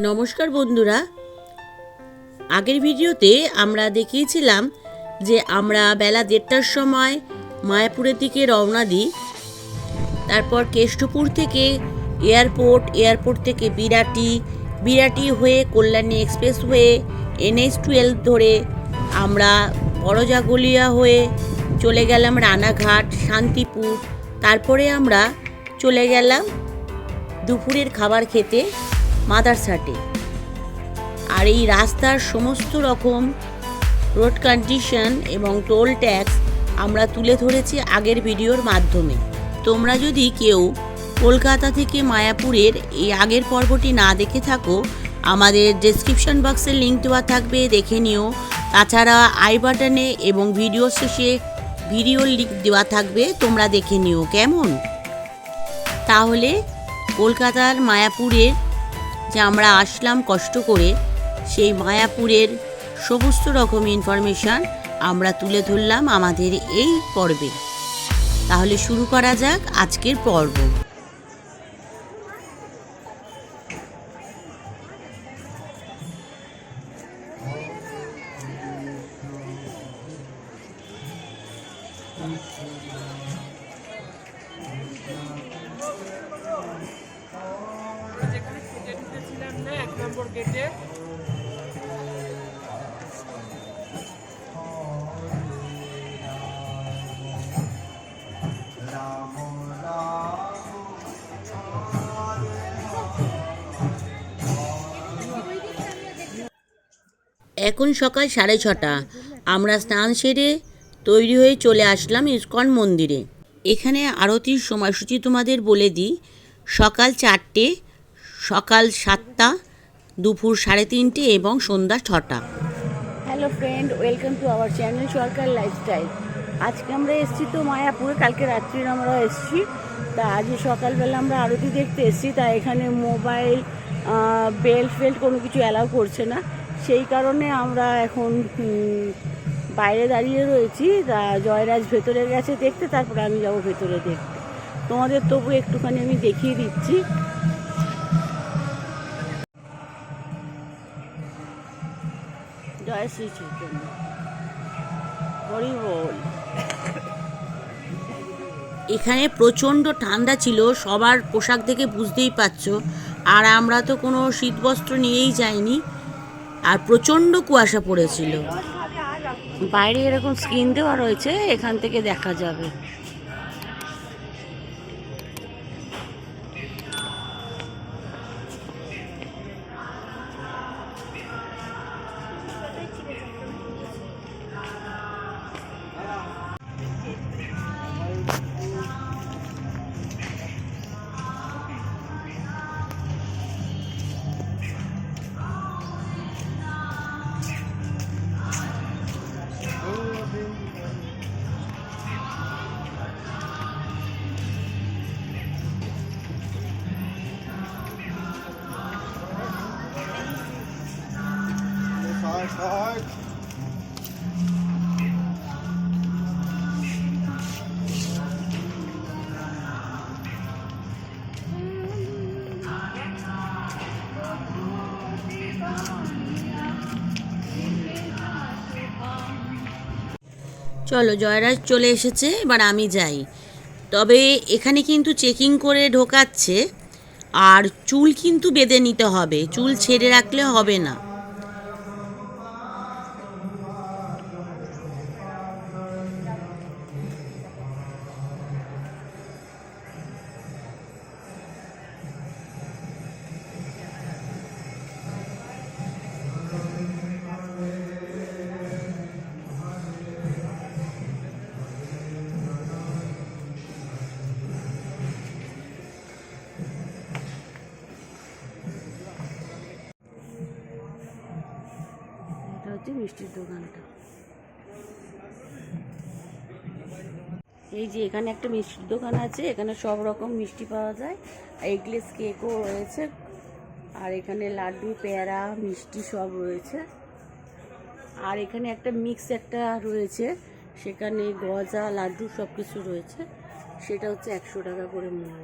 নমস্কার বন্ধুরা। আগের ভিডিওতে আমরা দেখিয়েছিলাম যে আমরা বেলা দেড়টার সময় মায়াপুরের দিকে রওনা দিই। তারপর কেষ্টপুর থেকে এয়ারপোর্ট এয়ারপোর্ট থেকে বিরাটি বিরাটি হয়ে কল্যাণী এক্সপ্রেস হয়ে এনএইচ টুয়েলভ ধরে আমরা বড়জাগলিয়া হয়ে চলে গেলাম রানাঘাট, শান্তিপুর। তারপরে আমরা চলে গেলাম দুপুরের খাবার খেতে। মাদারসাটে আর এই রাস্তার সমস্ত রকম রোড কন্ডিশন এবং টোল ট্যাক্স আমরা তুলে ধরেছি আগের ভিডিওর মাধ্যমে। তোমরা যদি কেউ কলকাতা থেকে মায়াপুরের এই আগের পর্বটি না দেখে থাকো, আমাদের ডেসক্রিপশন বক্সে লিঙ্ক দেওয়া থাকবে, দেখে নিও। তাছাড়া আই বাটনে এবং ভিডিও শেষে ভিডিও লিঙ্ক দেওয়া থাকবে, তোমরা দেখে নিও, কেমন? তাহলে কলকাতার মায়াপুরের যে আমরা আসলাম কষ্ট করে, সেই মায়াপুরের সমস্ত রকম ইনফরমেশান আমরা তুলে ধরলাম আমাদের এই পর্বে। তাহলে শুরু করা যাক আজকের পর্ব। গেটে। এখন সকাল সাড়ে ছটা। আমরা স্নান সেরে তৈরি হয়ে চলে আসলাম ইস্কন মন্দিরে। এখানে আরতির সময়সূচি তোমাদের বলে দিই। সকাল চারটে, সকাল সাতটা দুপুর সাড়ে তিনটে এবং সন্ধ্যা ছটা। Hello friend welcome to our channel Sarkar lifestyle আজকে আমরা এসেছি তো মায়াপুরে, কালকে রাত্রির আমরা এসেছি। তা আজ সকালবেলা আমরা আরতি দেখতে এসেছি, তা এখানে মোবাইল বেল্ট ফেল্ট কোনো কিছু অ্যালাউ করছে না। সেই কারণে আমরা এখন বাইরে দাঁড়িয়ে রয়েছি। তা জয়রাজ ভেতরে গেছে দেখতে, তারপরে আমি যাব ভেতরে দেখতে। তোমাদের তবু একটুখানি আমি দেখিয়ে দিচ্ছি। জয় শ্রী চৈতন্য। এখানে প্রচণ্ড ঠান্ডা ছিল, সবার পোশাক দেখে বুঝতেই পারছ। আর আমরা তো কোনো শীতবস্ত্র নিয়েই যাইনি, আর প্রচণ্ড কুয়াশা পড়েছিল। বাইরে এরকম স্ক্রিন দেওয়া রয়েছে, এখান থেকে দেখা যাবে। চলো, জয়রাজ চলে এসেছে, এবার আমি যাই। তবে এখানে কিন্তু চেকিং করে ঢোকাচ্ছে, আর চুল কিন্তু বেঁধে নিতে হবে, চুল ছেড়ে রাখলে হবে না। মিষ্টির দোকানটা। এই যে এখানে একটা মিষ্টির দোকান আছে, এখানে সব রকম মিষ্টি পাওয়া যায়। আর এগলেস কেকও রয়েছে, আর এখানে লাড্ডু, পেয়ারা, মিষ্টি সব রয়েছে। আর এখানে একটা মিক্স একটা রয়েছে, সেখানে গজা, লাড্ডু সব কিছু রয়েছে। সেটা হচ্ছে একশো টাকা করে মূল্য।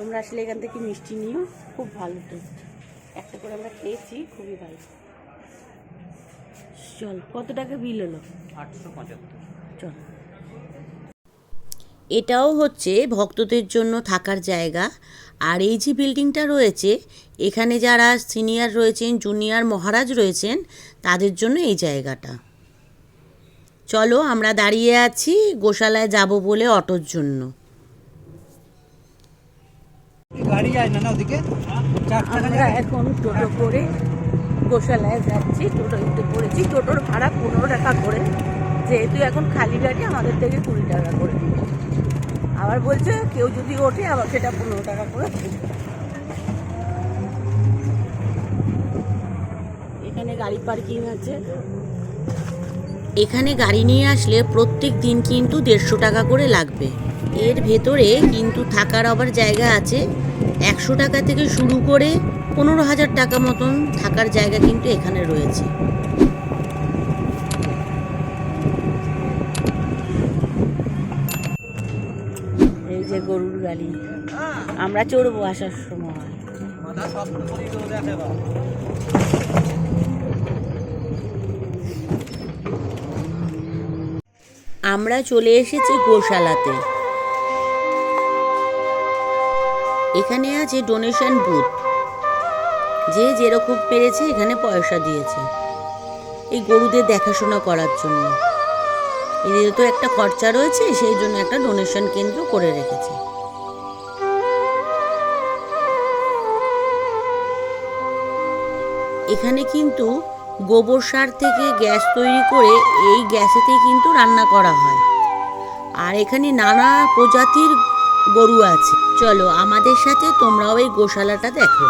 তোমরা আসলে এখান থেকে মিষ্টি নিও খুব ভালো টেস্ট একটা করে আমরা খেয়েছি খুবই ভালো। চল কত টাকা বিল হলো? আটশো পঁচাত্তর। চল। এটাও হচ্ছে ভক্তদের জন্য থাকার জায়গা। আর এই যে বিল্ডিংটা রয়েছে এখানে যারা সিনিয়র রয়েছেন জুনিয়র মহারাজ রয়েছেন তাদের জন্য এই জায়গাটা। চলো আমরা দাঁড়িয়ে আছি গোশালায় যাব বলে অটোর জন্য। গাড়ি যায় না না ওদিকে? আমরা এখন টোটো করে গোশালায় যাচ্ছি টোটোতে পড়েছি। টোটোর ভাড়া পনেরো টাকা করে। যেহেতু এখন খালি গাড়ি আমাদের থেকে কুড়ি টাকা করে। আবার বলছে কেউ যদি ওঠে আবার সেটা পনেরো টাকা করে। এখানে গাড়ি পার্কিং আছে। এখানে গাড়ি নিয়ে আসলে প্রত্যেক দিন কিন্তু দেড়শো টাকা করে লাগবে। এর ভেতরে কিন্তু থাকার আবার জায়গা আছে। একশো টাকা থেকে শুরু করে পনেরো হাজার টাকা মতন থাকার জায়গা কিন্তু এখানে রয়েছে। এই যে গরুর গাড়ি। আমরা চড়বো আসার সময়। আমরা চলে এসেছি গোশালাতে। এখানে আছে ডোনেশন বুথ যে যেরকম পেরেছে, এখানে পয়সা দিয়েছে। এই গরুদের দেখাশোনা করার জন্য। এদের তো একটা খরচা রয়েছে, সেই জন্য একটা ডোনেশন কেন্দ্র করে রেখেছে। এখানে কিন্তু গোবর সার থেকে গ্যাস তৈরি করে এই গ্যাসেতেই কিন্তু রান্না করা হয়। আর এখানে নানা প্রজাতির গরু আছে। চলো আমাদের সাথে তোমরাও এই গোশালাটা দেখো।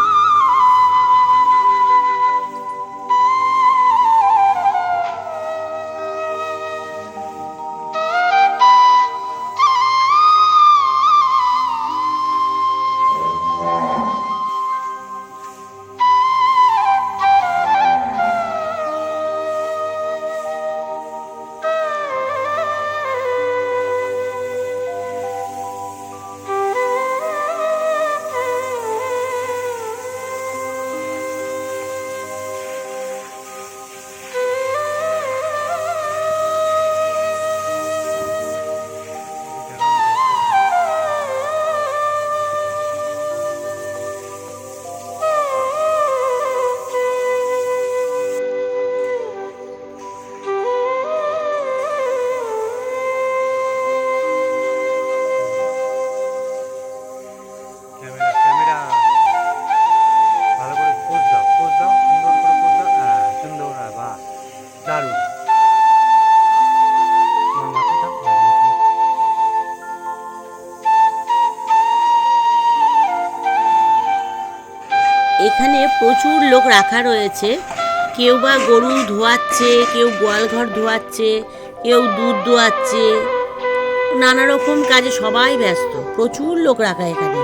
এখানে প্রচুর লোক রাখা রয়েছে। কেউ বা গরু ধোয়াচ্ছে, কেউ গোয়ালঘর ধোয়াচ্ছে, কেউ দুধ ধোয়াচ্ছে নানা রকম কাজে সবাই ব্যস্ত। প্রচুর লোক রাখা এখানে।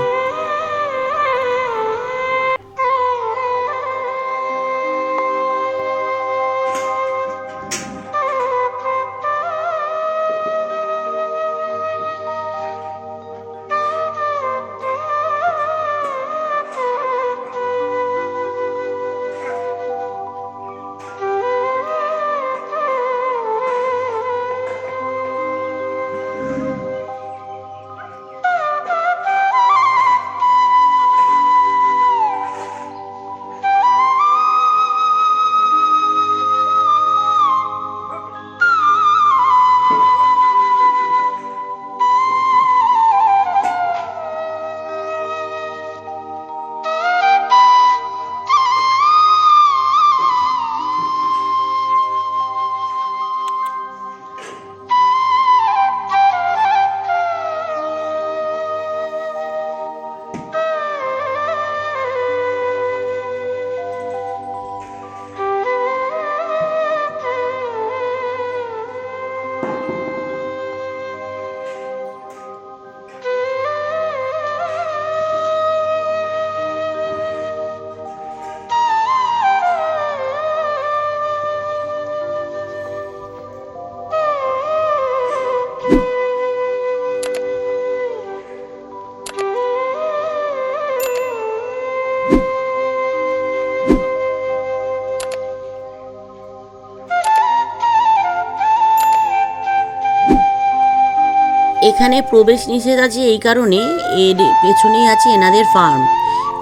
এখানে প্রবেশ নিষেধ আছে এই কারণে এর পেছনেই আছে এনাদের ফার্ম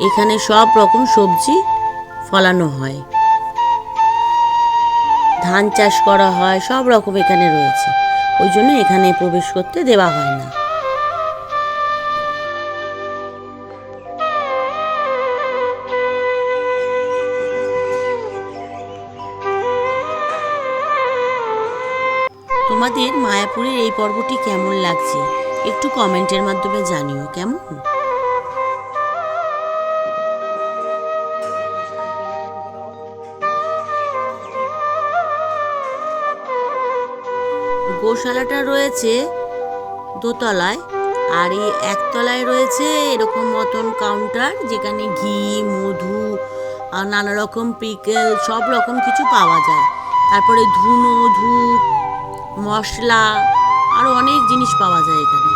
এখানে সব রকম সবজি ফলানো হয়। ধান চাষ করা হয়, সব রকম এখানে রয়েছে। ওই জন্য এখানে প্রবেশ করতে দেওয়া হয় না। তোমাদের এই পর্বটি কেমন লাগছে, একটু কমেন্টের মাধ্যমে জানিও, কেমন? গোশালাটা রয়েছে দোতলায়, আর এই একতলায় রয়েছে এরকম মতন কাউন্টার যেখানে ঘি, মধু নানা রকম পিকেল, সব রকম কিছু পাওয়া যায়। তারপরে ধুনো, ধূপ মশলা আরও অনেক জিনিস পাওয়া যায় এখানে।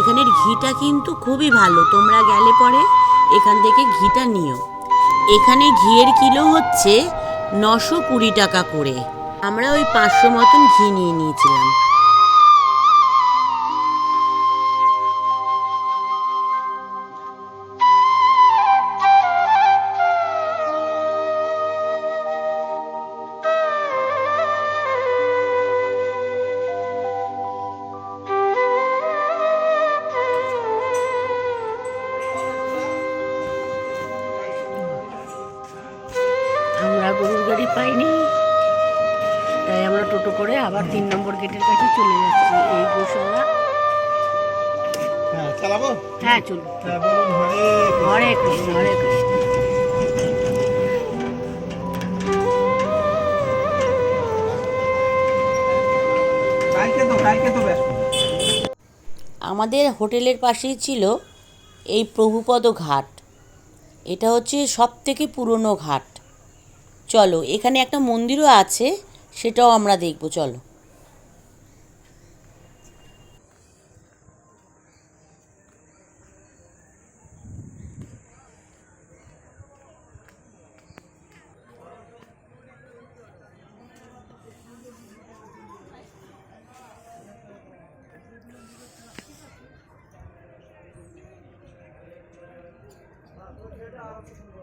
এখানের ঘিটা কিন্তু খুবই ভালো, তোমরা গেলে পরে এখান থেকে ঘিটা নিও। এখানে ঘিয়ের কিলো হচ্ছে নশো কুড়ি টাকা করে। আমরা ওই পাঁচশো মতন ঘি নিয়ে নিয়েছিলাম। আমাদের হোটেলের পাশেই ছিল এই প্রভুপদ ঘাট। এটা হচ্ছে সব থেকে পুরনো ঘাট। চলো, এখানে একটা মন্দিরও আছে, সেটাও আমরা দেখব, চলো। 나오거든요.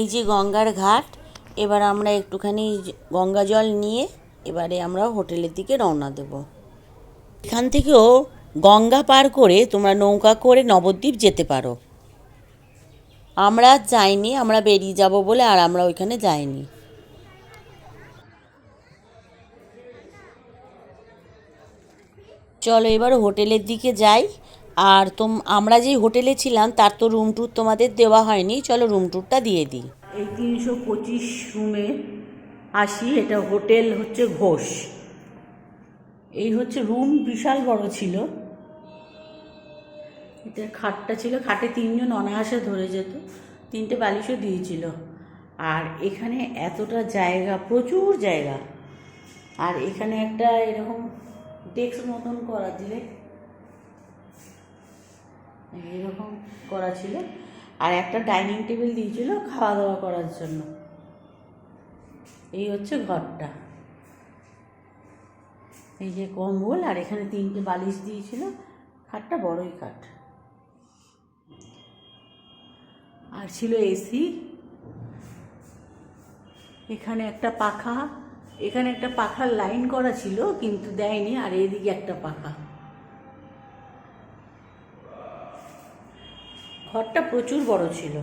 এই যে গঙ্গার ঘাট, এবার আমরা একটুখানি গঙ্গা জল নিয়ে এবারে আমরা হোটেলের দিকে রওনা দেব। এখান থেকেও গঙ্গা পার করে তোমরা নৌকা করে নবদ্বীপ যেতে পারো। আমরা যাইনি, আমরা বেরিয়ে যাব বলে আর আমরা ওইখানে যাইনি। চলো এবার হোটেলের দিকে যাই। আর তোম, আমরা যেই হোটেলে ছিলাম, তার তো রুম ট্যুর তোমাদের দেওয়া হয়নি। চলো রুম ট্যুরটা দিয়ে দিই। এই তিনশো পঁচিশ রুমে আসি, এটা হোটেল হচ্ছে ঘোষ। এই হচ্ছে রুম বিশাল বড় ছিল। এটা খাটটা ছিল, খাটে তিনজন অনায়াসে ধরে যেত। তিনটে বালিশও দিয়েছিল। আর এখানে এতটা জায়গা, প্রচুর জায়গা। আর এখানে একটা এরকম ডেস্ক মতন করা দিলে এরকম করা ছিল। আর একটা ডাইনিং টেবিল দিয়েছিল খাওয়া দাওয়া করার জন্য। এই হচ্ছে ঘরটা। এই যে কম্বল, আর এখানে তিনটে বালিশ দিয়েছিল। খাটটা বড়ই খাট। আর ছিল এসি এখানে একটা পাখা। এখানে একটা পাখার লাইন করা ছিল, কিন্তু দেয়নি। আর এদিকে একটা পাখা। ঘরটা প্রচুর বড় ছিল।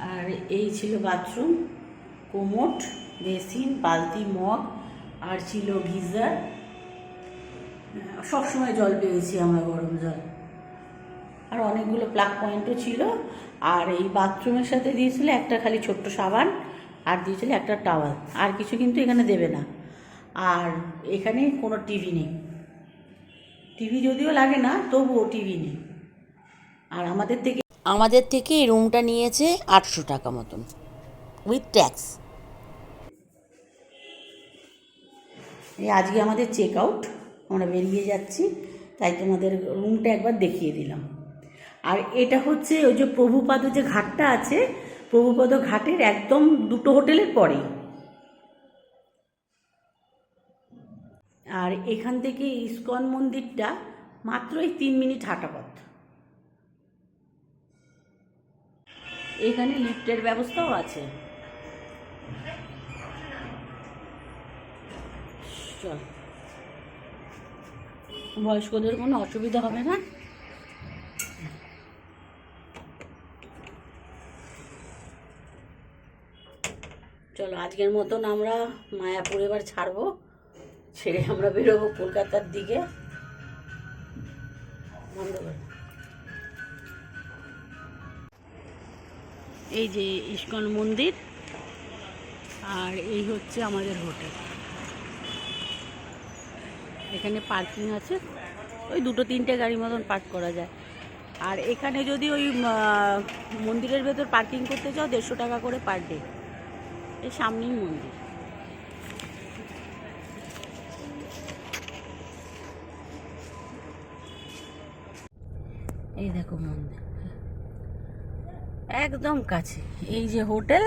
আর এই ছিল বাথরুম, কোমোট, বেসিন, বালতি, মগ, আর ছিল গিজার। সবসময় জল পেয়েছি আমরা গরম জল। আর অনেকগুলো প্লাগ পয়েন্টও ছিল। আর এই বাথরুমের সাথে দিয়েছিল একটা খালি ছোট্ট সাবান। আর দিয়েছিল একটা টাওয়াল আর কিছু কিন্তু এখানে দেবে না। আর এখানে কোনো টিভি নেই। টিভি যদিও লাগে না তবুও টিভি নেই। আর আমাদের থেকে আমাদের থেকে এই রুমটা নিয়েছে আটশো টাকা মতন উইথ ট্যাক্স এই আজকে আমাদের চেক আউট আমরা বেরিয়ে যাচ্ছি তাই তোমাদের রুমটা একবার দেখিয়ে দিলাম। আর এটা হচ্ছে ওই যে প্রভুপাদ যে ঘাটটা আছে প্রভুপদ ঘাটের একদম দুটো হোটেলের পরেই। আর এখান থেকে ইস্কন মন্দিরটা মাত্র এই তিন মিনিট হাঁটা পথ। এখানে লিফটের ব্যবস্থাও আছে। চল। বয়স্কদের কোনো অসুবিধা হবে না? চলো, আজকের মতন আমরা মায়াপুর এবার ছাড়বো। ছেড়ে আমরা বেরোবো কলকাতার দিকে। এই যে ইস্কন মন্দির, আর এই হচ্ছে আমাদের হোটেল। এখানে পার্কিং আছে। ওই দুটো তিনটে গাড়ি মতন পার্ক করা যায়। আর এখানে যদি ওই মন্দিরের ভেতর পার্কিং করতে চাও, দেড়শো টাকা করে পার ডে। এই সামনেই মন্দির। এই দেখো মন্দির। একদম কাছে। এই যে হোটেল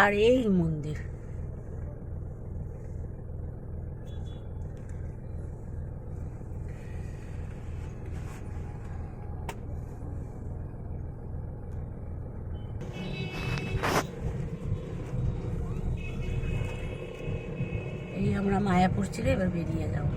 আর এই মন্দির। ছেড়ে এবার বেরিয়ে যাব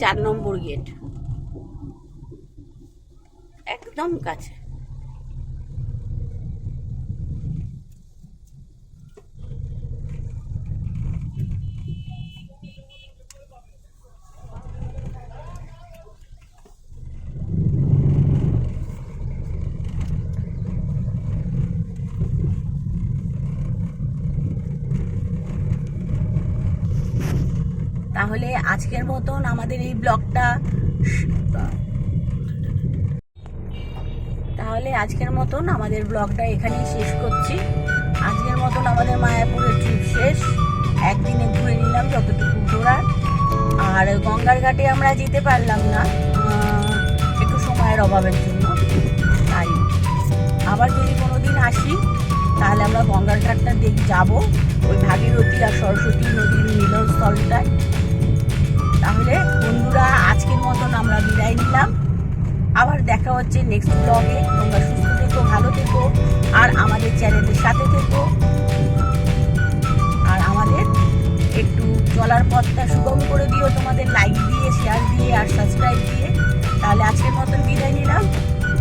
চার নম্বর গেট। একদম কাছে। তাহলে আজকের মতন আমাদের এই ব্লগটা তাহলে আজকের মতন আমাদের ব্লগটা এখানেই শেষ করছি। আজকের মতন আমাদের মায়াপুরের ট্রিপ শেষ। একদিনে ঘুরে নিলাম যতটুকু ঘোরার। আর গঙ্গার ঘাটে আমরা যেতে পারলাম না একটু সময়ের অভাবের জন্য। তাই আবার যদি কোনো দিন আসি, তাহলে আমরা গঙ্গার ঘাটটা দেখ, যাব। ওই ভাগীরথী আর সরস্বতী নদীর মিলনস্থলটায়। তাহলে বন্ধুরা আজকের মতন আমরা বিদায় নিলাম। আবার দেখা হচ্ছে নেক্সট ব্লগে তোমরা সুস্থ থেকো, ভালো থেকো, আর আমাদের চ্যানেলের সাথে থেকো। আর আমাদের একটু চলার পথটা সুগম করে দিও। তোমাদের লাইক দিয়ে শেয়ার দিয়ে, আর সাবস্ক্রাইব দিয়ে। তাহলে আজকের মতন বিদায় নিলাম।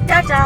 টাটা!